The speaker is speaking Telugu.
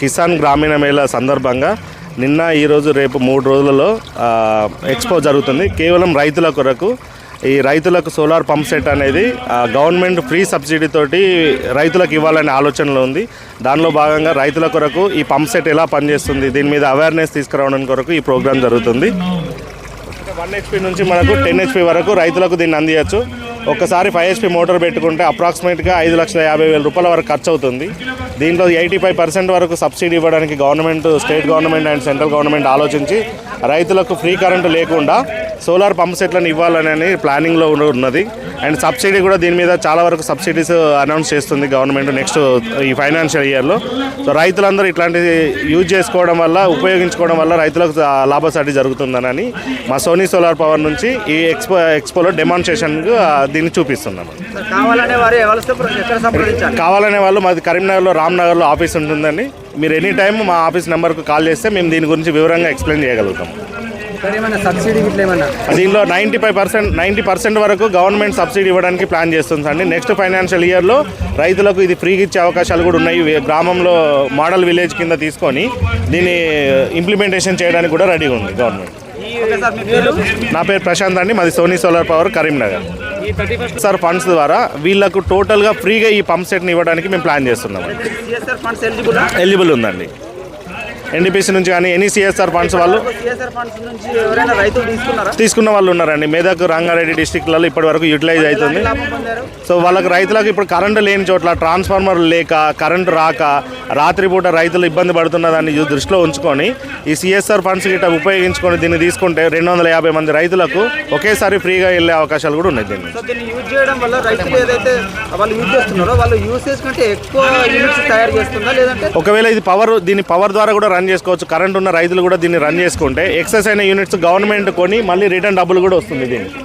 కిసాన్ గ్రామీణ మేళ సందర్భంగా నిన్న ఈరోజు రేపు మూడు రోజులలో ఎక్స్పో జరుగుతుంది. కేవలం రైతుల కొరకు ఈ రైతులకు సోలార్ పంప్ సెట్ అనేది గవర్నమెంట్ ఫ్రీ సబ్సిడీతోటి రైతులకు ఇవ్వాలనే ఆలోచనలో ఉంది. దానిలో భాగంగా రైతుల కొరకు ఈ పంప్ సెట్ ఎలా పనిచేస్తుంది దీని మీద అవేర్నెస్ తీసుకురావడం కొరకు ఈ ప్రోగ్రామ్ జరుగుతుంది. వన్ హెచ్పి నుంచి మనకు టెన్ హెచ్పి వరకు రైతులకు దీన్ని అందియచ్చు. ఒక్కసారి ఫైవ్ హెచ్పి మోటార్ పెట్టుకుంటే అప్రాక్సిమేట్గా ఐదు లక్షల యాభై వేల రూపాయల వరకు ఖర్చు అవుతుంది దీంట్లో ఎయిటీ ఫైవ్ పర్సెంట్ వరకు సబ్సిడీ ఇవ్వడానికి government state government and central government ఆలోచించి రైతులకు ఫ్రీ కరెంటు లేకుండా సోలార్ పంప్ సెట్లను ఇవ్వాలని ప్లానింగ్లో ఉన్నది. అండ్ సబ్సిడీ కూడా దీని మీద చాలా వరకు సబ్సిడీస్ అనౌన్స్ చేస్తుంది గవర్నమెంట్ నెక్స్ట్ ఈ ఫైనాన్షియల్ ఇయర్లో. సో రైతులందరూ ఇట్లాంటివి యూజ్ చేసుకోవడం వల్ల ఉపయోగించుకోవడం వల్ల రైతులకు లాభసాటి జరుగుతుందని మా సోనీ సోలార్ పవర్ నుంచి ఈ ఎక్స్పో ఎక్స్పోలో డెమాన్స్ట్రేషన్ దీన్ని చూపిస్తున్నాము సార్ కావాలనే వాళ్ళు మాది కరీంనగర్లో రామ్నగర్లో ఆఫీస్ ఉంటుందండి. మీరు ఎనీ టైం మా ఆఫీస్ నెంబర్కు కాల్ చేస్తే మేము దీని గురించి వివరంగా ఎక్స్ప్లెయిన్ చేయగలుగుతాం. దీనిలో ninety five percent ninety percent వరకు గవర్నమెంట్ సబ్సిడీ ఇవ్వడానికి ప్లాన్ చేస్తుంది అండి. నెక్స్ట్ ఫైనాన్షియల్ ఇయర్లో రైతులకు ఇది ఫ్రీగా ఇచ్చే అవకాశాలు కూడా ఉన్నాయి. గ్రామంలో మోడల్ విలేజ్ కింద తీసుకొని దీన్ని ఇంప్లిమెంటేషన్ చేయడానికి కూడా రెడీగా ఉంది గవర్నమెంట్. నా పేరు ప్రశాంత్ అండి. మాది Sony solar power Karimnagar. Sir funds ద్వారా వీళ్ళకు టోటల్గా ఫ్రీగా ఈ పంప్ సెట్ని ఇవ్వడానికి మేము ప్లాన్ చేస్తున్నాం ఎలిజిబుల్ ఉందండి. ఎన్డీపీసీ నుంచి కానీ ఎనీ సిఎస్ఆర్ ఫండ్స్ వాళ్ళు? తీసుకున్న వాళ్ళు ఉన్నారండి. మెదక్ రంగారెడ్డి డిస్టిక్లలో ఇప్పటి వరకు యూటిలైజ్ అవుతుంది. సో వాళ్ళకి రైతులకు ఇప్పుడు కరెంటు లేని చోట్ల ట్రాన్స్ఫార్మర్ లేక కరెంటు రాక రాత్రిపూట రైతులు ఇబ్బంది పడుతున్నదాన్ని దృష్టిలో ఉంచుకొని ఈ సిఎస్ఆర్ ఫండ్స్ గిట్ట ఉపయోగించుకొని దీన్ని తీసుకుంటే రెండు వందల యాభై మంది రైతులకు ఒకేసారి ఫ్రీగా వెళ్ళే అవకాశాలు కూడా ఉన్నాయి దీన్ని యూజ్ చేయడం వల్ల రైతులు ఏదైతే వాళ్ళు యూజ్ చేస్తున్నారో వాళ్ళు యూసేజ్ కంటే ఎక్కువ యూనిట్స్ తయారు చేస్తుందా? లేదంటే ఒకవేళ ఇది పవర్ దీని పవర్ ద్వారా కూడా రన్ చేసుకోవచ్చు. కరెంట్ ఉన్న రైతులు కూడా దీన్ని రన్ చేసుకుంటే ఎక్సెస్ అయిన యూనిట్స్ గవర్నమెంట్ కొని మళ్ళీ రిటర్న్ డబ్బులు కూడా వస్తుంది దీనికి.